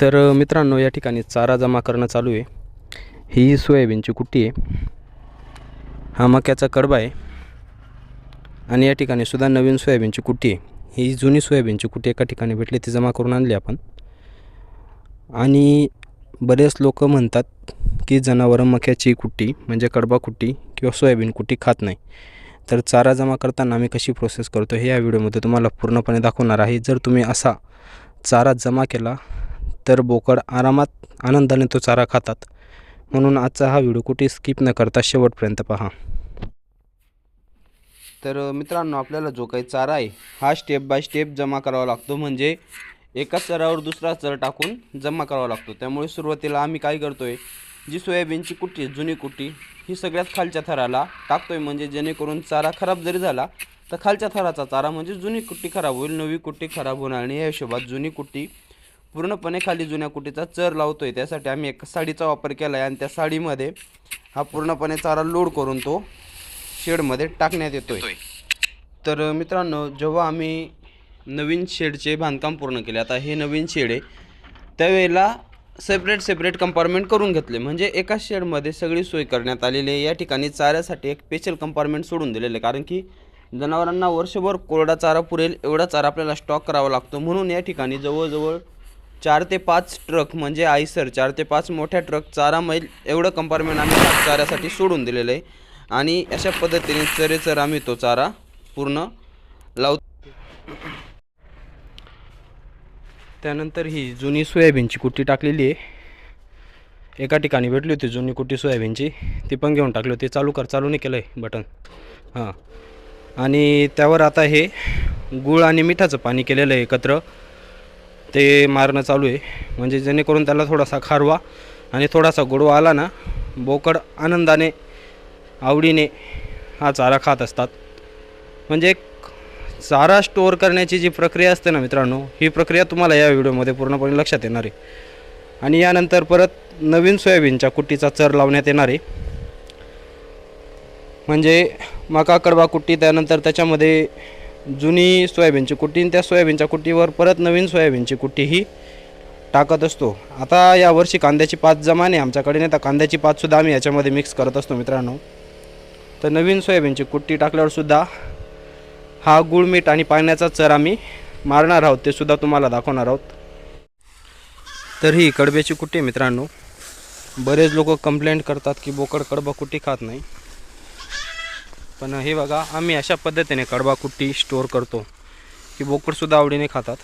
तर मित्रांनो या ठिकाणी चारा जमा करणं चालू आहे. ही सोयाबीनची कुट्टी आहे. हा मक्याचा कडबा आहे. आणि या ठिकाणी सुद्धा नवीन सोयाबीनची कुट्टी आहे. ही जुनी सोयाबीनची कुट्टी एका ठिकाणी भेटली ती जमा करून आणली आपण. आणि बरेच लोक म्हणतात की जनावरं मक्याची कुट्टी म्हणजे कडबा कुट्टी किंवा सोयाबीन कुट्टी खात नाही. तर चारा जमा करताना आम्ही कशी प्रोसेस करतो हे या व्हिडिओमध्ये तुम्हाला पूर्णपणे दाखवणार आहे. जर तुम्ही असा चारा जमा केला तर बोकड आरामात आनंदाने तो चारा खातात. म्हणून आजचा हा व्हिडिओ कुठे स्किप न करता शेवटपर्यंत पहा. तर मित्रांनो आपल्याला जो काही चारा आहे हा स्टेप बाय स्टेप जमा करावा लागतो. म्हणजे एकाच चरावर दुसरा चर टाकून जमा करावा लागतो. त्यामुळे सुरुवातीला आम्ही काय करतोय जी सोयाबीनची कुट्टी आहे, जुनी कुट्टी ही सगळ्यात खालच्या थराला टाकतोय. म्हणजे जेणेकरून चारा खराब जरी झाला तर खालच्या थराचा चारा म्हणजे जुनी कुट्टी खराब होईल नवी कुट्टी खराब होणार आणि या हिशोबात जुनी कुट्टी पूर्णपणे खाली जुन्या कुटीचा चर लावतोय. त्यासाठी आम्ही एक साडीचा वापर केला आहे आणि त्या साडीमध्ये हा पूर्णपणे चारा लोड करून तो शेडमध्ये टाकण्यात येतोय. तर मित्रांनो जेव्हा आम्ही नवीन शेडचे बांधकाम पूर्ण केले आता हे नवीन शेड आहे त्यावेळेला सेपरेट सेपरेट कंपार्टमेंट करून घेतले. म्हणजे एका शेडमध्ये सगळी सोय करण्यात आलेली आहे. या ठिकाणी चाऱ्यासाठी एक स्पेशल कंपार्टमेंट सोडून दिलेलं आहे. कारण की जनावरांना वर्षभर कोरडा चारा पुरेल एवढा चारा आपल्याला स्टॉक करावा लागतो. म्हणून या ठिकाणी जवळजवळ चार ते पाच ट्रक म्हणजे आयसर चार ते पाच मोठ्या ट्रक चारा मैल एवढं कंपार्टमेंट आम्ही चाऱ्यासाठी सोडून दिलेलं आहे. आणि अशा पद्धतीने चरेचर आम्ही तो चारा पूर्ण लावतो. त्यानंतर ही जुनी सोयाबीनची कुट्टी टाकलेली आहे. एका ठिकाणी भेटली होती जुनी कुट्टी सोयाबीनची. ती पण घेऊन टाकली होती. चालू कर चालू नाही केलं आहे बटन. हां. आणि त्यावर आता हे गूळ आणि मिठाचं पाणी केलेलं आहे एकत्र. ते मारणं चालू आहे. म्हणजे जेणेकरून त्याला थोडासा खारवा आणि थोडासा गोडवा आला ना बोकड आनंदाने आवडीने हा चारा खात असतात. म्हणजे एक चारा स्टोअर करण्याची जी प्रक्रिया असते ना मित्रांनो ही प्रक्रिया तुम्हाला या व्हिडिओमध्ये पूर्णपणे लक्षात येणार आहे. आणि यानंतर परत नवीन सोयाबीनच्या कुट्टीचा चर लावण्यात येणार आहे. म्हणजे मका कडवा कुट्टी त्यानंतर त्याच्यामध्ये जुनी सोयाबीनची कुट्टी आणि त्या सोयाबीनच्या कुट्टीवर परत नवीन सोयाबीनची कुट्टी ही टाकत असतो. आता यावर्षी कांद्याची पात जमा आमच्याकडे नाही. तर कांद्याची पातसुद्धा आम्ही याच्यामध्ये मिक्स करत असतो मित्रांनो. तर नवीन सोयाबीनची कुट्टी टाकल्यावरसुद्धा हा गुळ मीठ आणि पाण्याचा चर आम्ही मारणार आहोत ते सुद्धा तुम्हाला दाखवणार आहोत. तर ही कडब्याची कुट्टी आहे मित्रांनो. बरेच लोक कंप्लेंट करतात की बोकड कडबा कुट्टी खात नाही. पण हे बघा आम्ही अशा पद्धतीने कडबा कुट्टी स्टोअर करतो. की बोकडसुद्धा आवडीने खातात.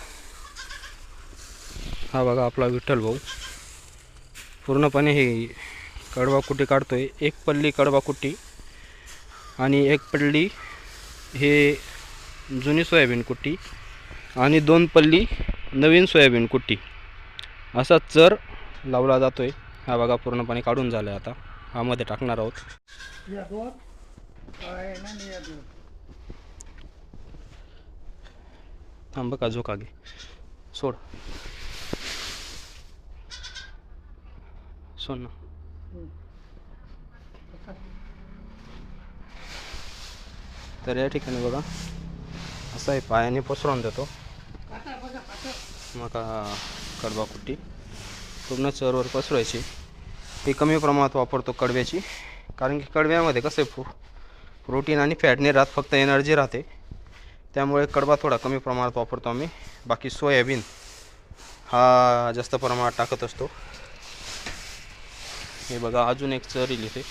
हा बघा आपला विठ्ठल भाऊ. पूर्णपणे हे कडबा कुट्टी काढतोय. एक पल्ली कडबा कुट्टी आणि एक पल्ली हे जुनी सोयाबीन कुट्टी आणि दोन पल्ली नवीन सोयाबीन कुट्टी. असा चर लावला जातोय. हा बघा पूर्णपणे काढून झाला आहे आता. हा मध्ये टाकणार आहोत. थांब का झोका घे सोड. सोड ना. तर या ठिकाणी बघा असं आहे पायाने पसरवून देतो. मका कडबा कुट्टी पूर्ण चरवर पसरवायची ही कमी प्रमाणात वापरतो कडव्याची. कारण की कडव्यामध्ये कसं आहे फू प्रोटीन आणि फॅट नाही राहत फक्त एनर्जी राहते. त्यामुळे कडबा थोडा कमी प्रमाणात वापरतो आम्ही. बाकी सोयाबीन हा जास्त प्रमाणात टाकत असतो. हे बघा अजून एक चर इथे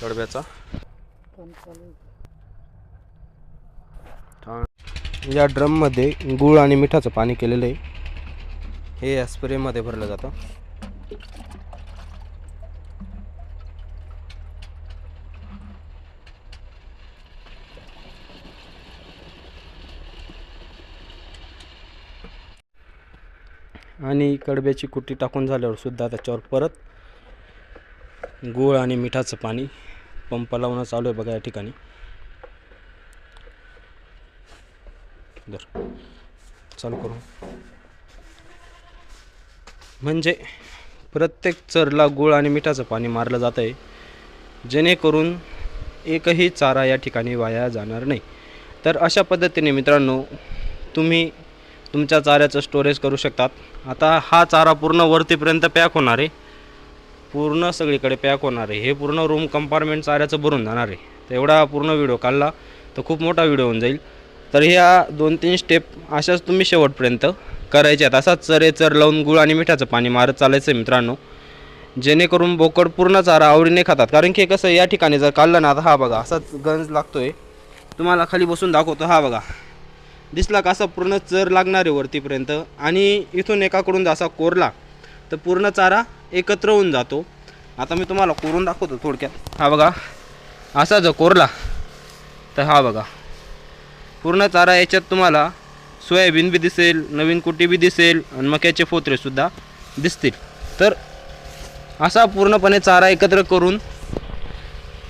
कडब्याचा. या ड्रममध्ये गूळ आणि मिठाचं पाणी केलेलं आहे. हे या स्प्रेमध्ये भरलं जातं. आणि कडब्याची कुट्टी टाकून झाल्यावर सुद्धा त्याच्यावर परत गूळ आणि मिठाचं पाणी पंप लावणं चालू आहे बघा या ठिकाणी. दर चालू करू. म्हणजे प्रत्येक चरला गूळ आणि मिठाचं पाणी मारलं जातं आहे. जेणेकरून एकही चारा या ठिकाणी वाया जाणार नाही. तर अशा पद्धतीने मित्रांनो तुम्ही तुमच्या चाऱ्याचं स्टोरेज करू शकतात. आता हा चारा पूर्ण वरतीपर्यंत पॅक होणार आहे. पूर्ण सगळीकडे पॅक होणार आहे. हे पूर्ण रूम कंपार्टमेंट चाऱ्याचं भरून जाणार आहे. तर एवढा पूर्ण व्हिडिओ काढला तर खूप मोठा व्हिडिओ होऊन जाईल. तर ह्या दोन तीन स्टेप अशाच तुम्ही शेवटपर्यंत करायच्या आहेत. असाच चरे चर लावून गुळ आणि मिठाचं पाणी मारत चालायचं आहे मित्रांनो. जेणेकरून बोकड पूर्ण चारा आवडीने खातात. कारण की कसं या ठिकाणी जर काढलं ना आता हा बघा असाच गंज लागतोय. तुम्हाला खाली बसून दाखवतो. हा बघा. दिसला का असा पूर्ण चर लागणार आहे वरतीपर्यंत. आणि इथून एकाकडून जर असा कोरला तर पूर्ण चारा एकत्र होऊन जातो. आता मी तुम्हाला कोरून दाखवतो थोडक्यात. हा बघा असा जो कोरला तर हा बघा. पूर्ण चारा याच्यात तुम्हाला सोयाबीन बी दिसेल नवीन कुटी बी दिसेल आणि मक्याचे फोत्रेसुद्धा दिसतील. तर असा पूर्णपणे चारा एकत्र करून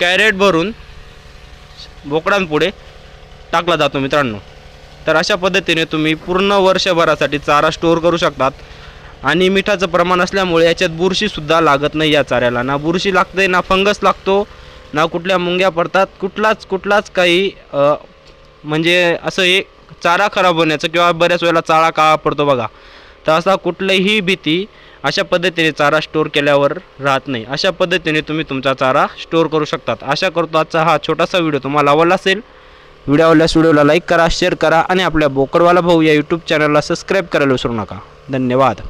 कॅरेट भरून बोकडांपुढे टाकला जातो मित्रांनो. तर अशा पद्धतीने तुम्ही पूर्ण वर्षभरासाठी चारा स्टोअर करू शकतात. आणि मिठाचं प्रमाण असल्यामुळे याच्यात बुरशीसुद्धा लागत नाही या चाऱ्याला. ना बुरशी लागते ना फंगस लागतो ना कुठल्या मुंग्या पडतात. कुठलाच कुठलाच काही म्हणजे असं एक चारा खराब होण्याचं किंवा बऱ्याच वेळेला चारा काळा पडतो बघा. तर असा कुठलीही भीती अशा पद्धतीने चारा स्टोअर केल्यावर राहत नाही. अशा पद्धतीने तुम्ही तुमचा चारा स्टोअर करू शकतात. आशा करतो आजचा हा छोटासा व्हिडिओ तुम्हाला आवडला असेल. व्हिडिओ आवडल्यास व्हिडिओला लाईक करा शेअर करा आणि आपल्या बोकडवाला भाऊ या यूट्यूब चॅनलला सबस्क्राईब करायला विसरू नका. धन्यवाद.